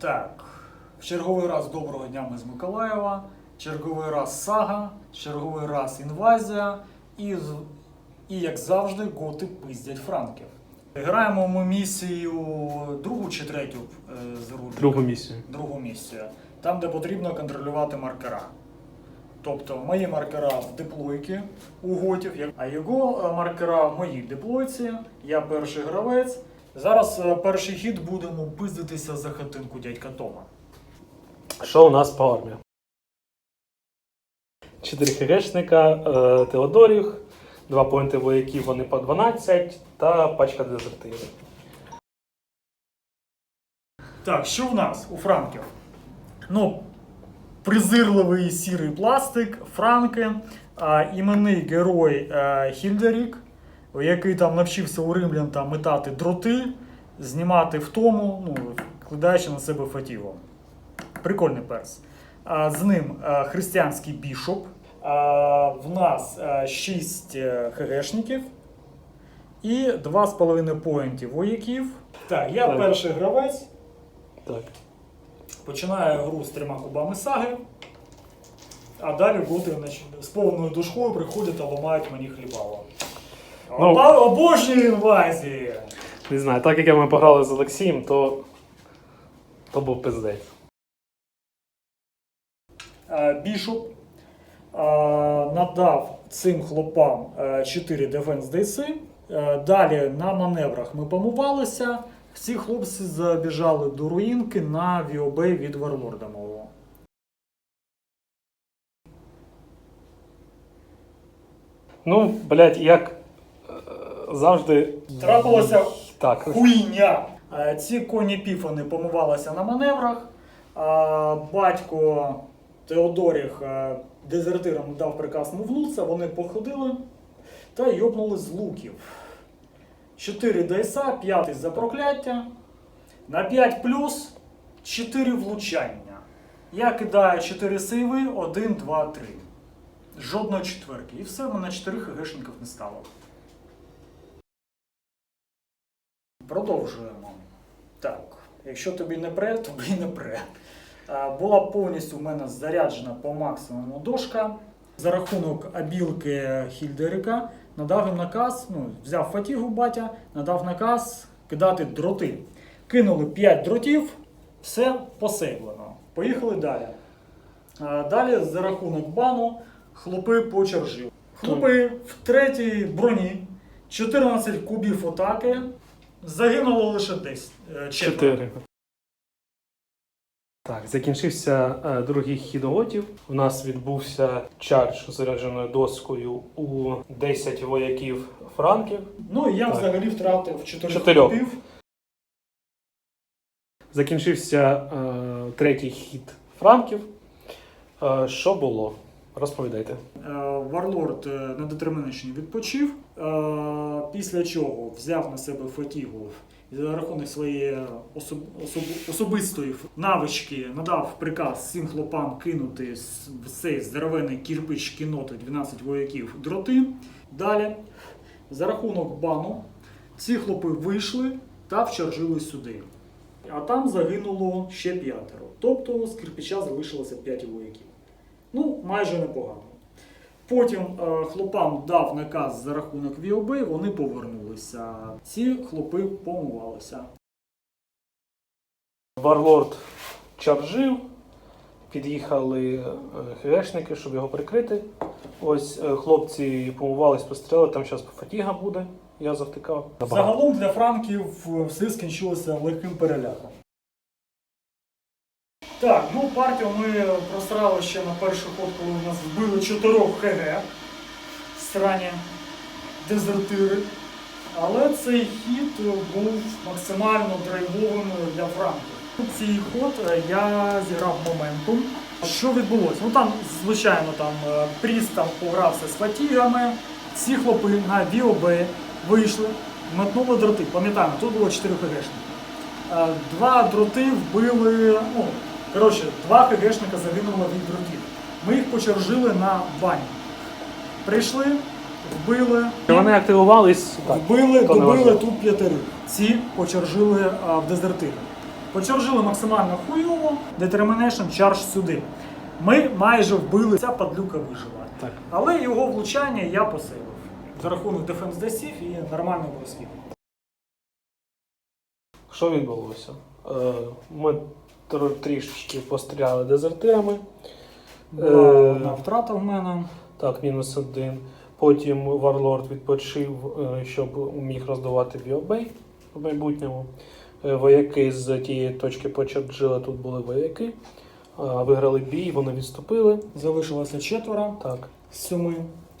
Так, в черговий раз доброго дня ми з Миколаєва, черговий раз сага, черговий раз інвазія і, і як завжди, готи пиздять франків. Граємо ми місію другу чи третю е, з Рубіка? Другу місію. Другу місію. Там, де потрібно контролювати маркера. Тобто мої маркера в деплойки у готів, а його е, маркера в моїй деплойці. Я перший гравець. Зараз е, перший хід будемо пиздитися за хатинку дядька Тома. Що у нас по армії? Чотири херечника, е, Теодоріх, два поінти вояків, вони по 12 та пачка дезертирів. Так, що в нас у франків? Ну, презирливий сірий пластик, франки, іменний герой е, Хільдерік, який там навчився у римлян там, метати дроти, знімати втому, ну, кладаючи на себе фатігу. Прикольний перс. А, з ним е, християнський бішоп. А, в нас 6 ХГшників і 2,5 поінтів вояків. Так, я Так. перший гравець. Так. Починаю гру з трьома кубами саги, а далі готи значить, з повною душкою приходять та ламають мені хлібало. Ну. Опа, обожнюю інвазії! Не знаю, так як ми пограли з Олексієм, то, то був пиздець. Е, Бішоп е, надав цим хлопам 4 дефенс. Е, Далі на маневрах ми помивалися. Всі хлопці забіжали до руїнки на ВІОБ від Варлорда мого. Ну, блядь, як завжди. Трапилося Так. Хуйня! Е, Ці коні піфони помивалися на маневрах. Батько Теодоріх е, дезертирам дав приказ мувнутися, вони походили та йобнули з луків. 4 дайса, 5 за прокляття. На 5 плюс 4 влучання. Я кидаю 4 сейви, 1, 2, 3. Жодної четверки. І все, мене 4 ХГшників не стало. Продовжуємо. Так, якщо тобі не пре, тобі не пре. Була повністю в мене заряджена по максимуму дошка. За рахунок абілки Хільдерика надав їм наказ, ну, взяв фатігу батя, надав наказ кидати дроти. Кинули 5 дротів, все посейблено. Поїхали далі. Далі за рахунок бану хлопи по чержі. Хлопи в третій броні, 14 кубів атаки, загинуло лише десь е, четверо. Чотири. Так, закінчився е, другий хід готів. У нас відбувся чардж зарядженою доскою у 10 вояків франків. Ну і я Так. взагалі втратив 4 Чотирьох. кубів. Закінчився е, третій хід франків. Е, що було? Розповідайте. Е, Варлорд е, на детермінейшні відпочив, е, після чого взяв на себе фатігу і за рахунок своєї особ- особ- особистої навички надав приказ всім хлопам кинути в цей здоровений кірпич кіноти 12 вояків дроти. Далі, за рахунок бану, ці хлопи вийшли та вчаржили сюди. А там загинуло ще п'ятеро. Тобто з кирпича залишилося 5 вояків. Ну, майже непогано. Потім е, хлопам дав наказ за рахунок ВІОБ, вони повернулися. Ці хлопи помивалися. Варлорд чаржив, під'їхали е, хрешники, щоб його прикрити. Ось е, хлопці помивались, постріли, там зараз фатіга буде. Я завтикав. Загалом для франків е, все скінчилося легким переляком. Партію ми просрали ще на перший ход, коли нас вбили чотирьох ХГ. Срані дезертири. Але цей хід був максимально драйвовим для франків. Цей ход я зіграв моментум. Що відбулося? Ну там, звичайно, там е, Пріс там погрався з фатігами. Ці хлопи на ВІОБ вийшли, метнули дроти. Пам'ятаємо, тут було 4 ХГшники. Е, Два дроти вбили. Ну, коротше, два ХГшника загинуло від дротів. Ми їх почержили на бані. Прийшли, вбили. Вони активувались. Так. Вбили, то не добили важливо. тут п'ятерих. Ці почержили а, в дезертирі. Почаржили максимально хуйово, Determination Charge сюди. Ми майже вбили, ця падлюка вижила. Так. Але його влучання я посилив. За рахунок дефенс десів і нормального просвіту. Що відбулося? Е, Ми трішечки постріляли дезертирами. Була Е, одна втрата в мене. Так, мінус один. Потім Варлорд відпочив, е, щоб міг роздавати біобей в майбутньому. Е, Вояки з тієї точки почерджили, тут були вояки. Виграли бій, вони відступили. Залишилося четверо Так, з сьоми.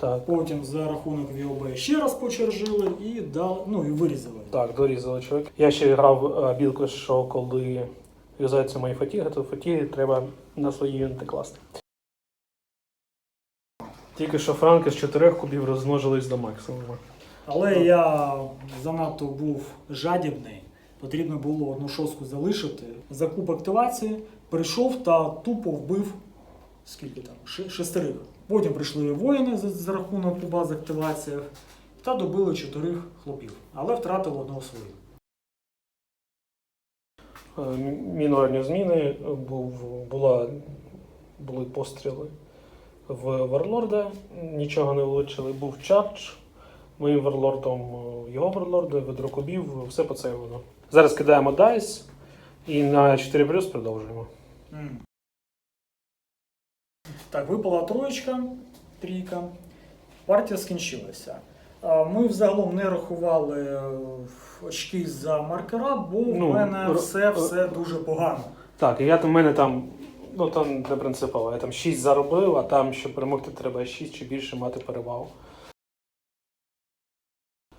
так, Потім за рахунок ВОБ ще раз почержили і дали, ну і вирізали. так, дорізали чоловік. Я ще грав е, білку, що коли юзаються мої фатіги, то фатіги треба на свої юніти класти. Тільки що франки з чотирьох кубів розмножились до максимуму. Але я занадто був жадібний. Потрібно було одну шостку залишити. За куб активації прийшов та тупо вбив скільки там? Ше- Шестерих. Потім прийшли воїни за, за рахунок куба з активаціях та добили чотирих хлопів, але втратили одного своїх. Е, мінорні зміни був, була, були постріли в Варлорда, нічого не влучили. Був чардж моїм варлордом, е, його варлорда, ведро кубів, все поцейвано. Зараз кидаємо дайс і на 4 плюс продовжуємо. Так, випала троєчка, трійка. Партія скінчилася. Ми взагалом не рахували е, очки за маркера, бо Ну, в мене р- все, все дуже погано. Так, і я в мене там, ну там не принципово, я там 6 заробив, а там, щоб перемогти, треба 6 чи більше мати перевагу.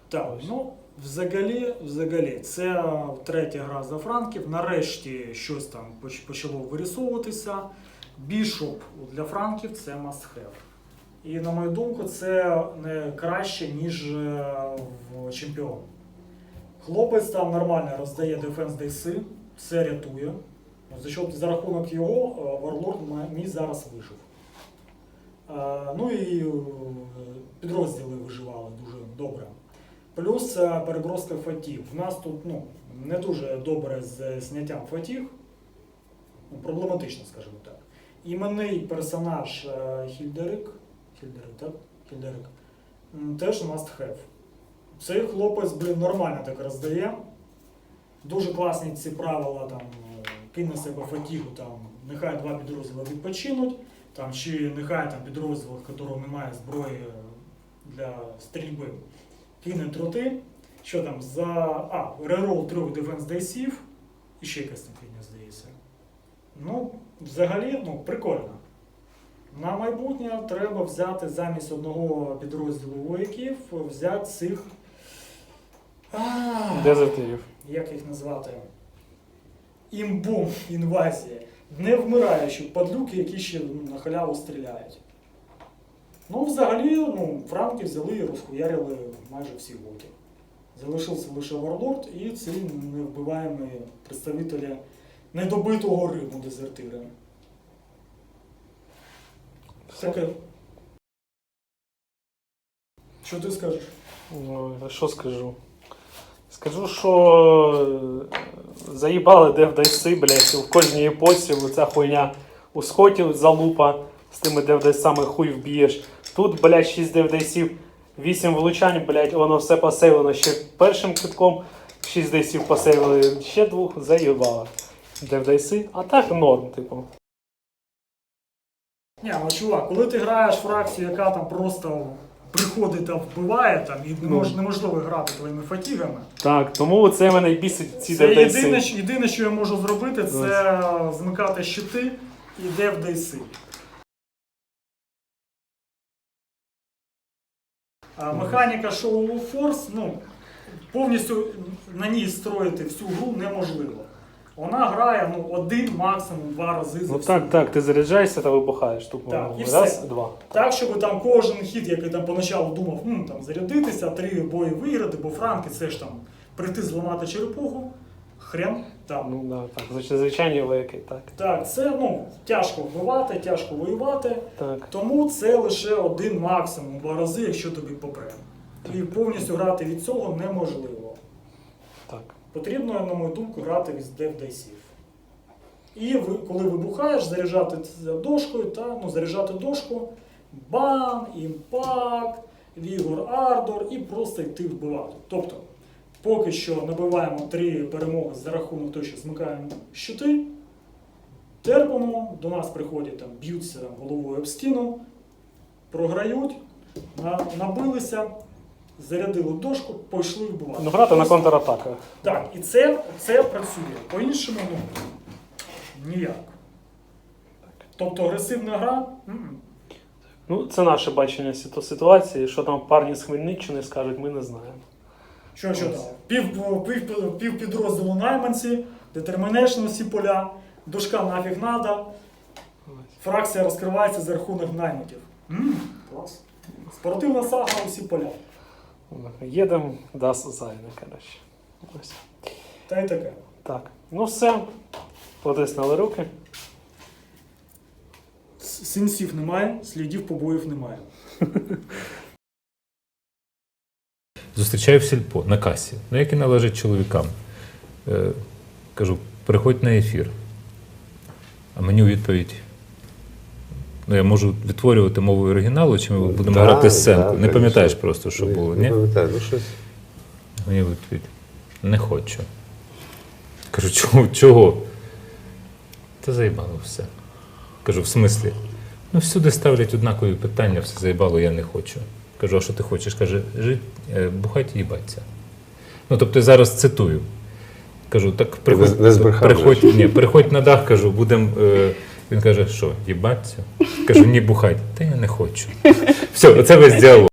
Так, Ось. ну взагалі, взагалі, це третя гра за франків. Нарешті щось там почало вирисовуватися. Бішоп для франків це must have. І на мою думку, це не краще, ніж е, в чемпіон. Хлопець там нормально роздає дефенс дейси, це рятує. За, що, за рахунок його е, Варлорд мій зараз вижив. Е, Ну і е, підрозділи виживали дуже добре. Плюс е, переброска фатіг. В нас тут ну, не дуже добре з зняттям фатіг. Ну, проблематично, скажімо так. Іменний персонаж е, Хільдерик. Хільдерик, так? Хільдерик. Теж must have. Цей хлопець, блін, нормально так роздає. Дуже класні ці правила там кинь себе фатігу, там, нехай два підрозділи відпочинуть, там, чи нехай там підрозділ, в якого немає зброї е, для стрільби, кине троти. Що там за. А, рерол трьох дефенс дейсів. І ще якась там фігня здається. Ну, взагалі, ну, прикольно. На майбутнє треба взяти замість одного підрозділу вояків, взяти цих. А, Дезертирів. як їх назвати? Імбум, інвазія. Невмираючі падлюки, які ще на халяву стріляють. Ну, взагалі, ну, франки взяли і розхуярили майже всі боти. Залишився лише Варлорд і ці невбиваємі представителі недобитого Риму дезертири. Таке. Що ти скажеш? Ну, що скажу? Скажу, що е, заїбали дев дайси, блядь, в кожній епосі ця хуйня у схотів залупа з тими девдайсами хуй вб'єш. Тут, блядь, 6 девдайсів, 8 влучань, блядь, воно все посейвано ще першим китком, 6 дайсів посейвили, ще двох заїбало. Девдайси, а так норм, типу. Ні, ну чувак, коли ти граєш фракцію, яка там просто приходить та вбиває там, і не мож- Ну. неможливо грати твоїми фатігами. Так, тому це мене бісить ці Це девдайси. єдине, що- єдине, що я можу зробити, це змикати щити і де в дейси. А механіка Show Force, ну, повністю на ній строїти всю гру неможливо. Вона грає ну, один, максимум два рази за Ну всю так, так, ти заряджаєшся та вибухаєш. Тупо Так, і раз, все. два. Так, щоб там кожен хід, який там поначалу думав, ну там зарядитися, три бої виграти, бо франки це ж там прийти зламати черепуху, хрен там. Ну да, так, звич- звичайні вояки, так. Так, це ну тяжко вбивати, тяжко воювати. Так. Тому це лише один максимум два рази, якщо тобі попре. І повністю грати від цього неможливо. Потрібно, на мою думку, грати від Daysів. І ви, коли вибухаєш, заряджати дошкою та ну, заряджати дошку, бан, імпакт, вігор ардор і просто йти вбивати. Тобто, поки що набиваємо три перемоги за рахунок того, що змикаємо щити, терпимо, до нас приходять там, б'ються там, головою об стіну, програють, на, набилися, зарядили дошку, пішли вбивати. Ну, грати на контратаках. так, і це, це працює. По-іншому, ну, ніяк. Тобто агресивна гра. м-м. Ну, це наше бачення ситу- ситуації. Що там парні з Хмельниччини скажуть, ми не знаємо. Що, що там? Пів, пів, пів підрозділу найманці, детермінешн усі поля, дошка нафіг надо, фракція розкривається за рахунок наймитів. м клас. Спортивна сага усі поля. Їдемо, дасть зайне, коротше. Ось. Та й таке. Так. Ну все. Потиснули руки. С- Сенсів немає, слідів побоїв немає. Зустрічаю в сільпо на касі, ну як і належить чоловікам. Е, кажу, приходь на ефір. А мені у відповідь. Ну, я можу відтворювати мовою оригіналу, чи ми будемо Да, грати сценку. да, не пам'ятаєш просто, що Не- було, Не ні? пам'ятаю, ну щось. Мені відповідь. Не хочу. Кажу, чого? чого? Та заїбало все. Кажу, в смислі? Ну, всюди ставлять однакові питання, все заїбало, я не хочу. Кажу, а що ти хочеш? Каже, жить, е, бухать і їбаться. Ну, тобто я зараз цитую. Кажу, так приходь, Не- не приходь, ні, приходь на дах, кажу, будемо. Е, він каже, що, їбаться? Кажу, ні, бухать. Та я не хочу. Все, оце весь діалог.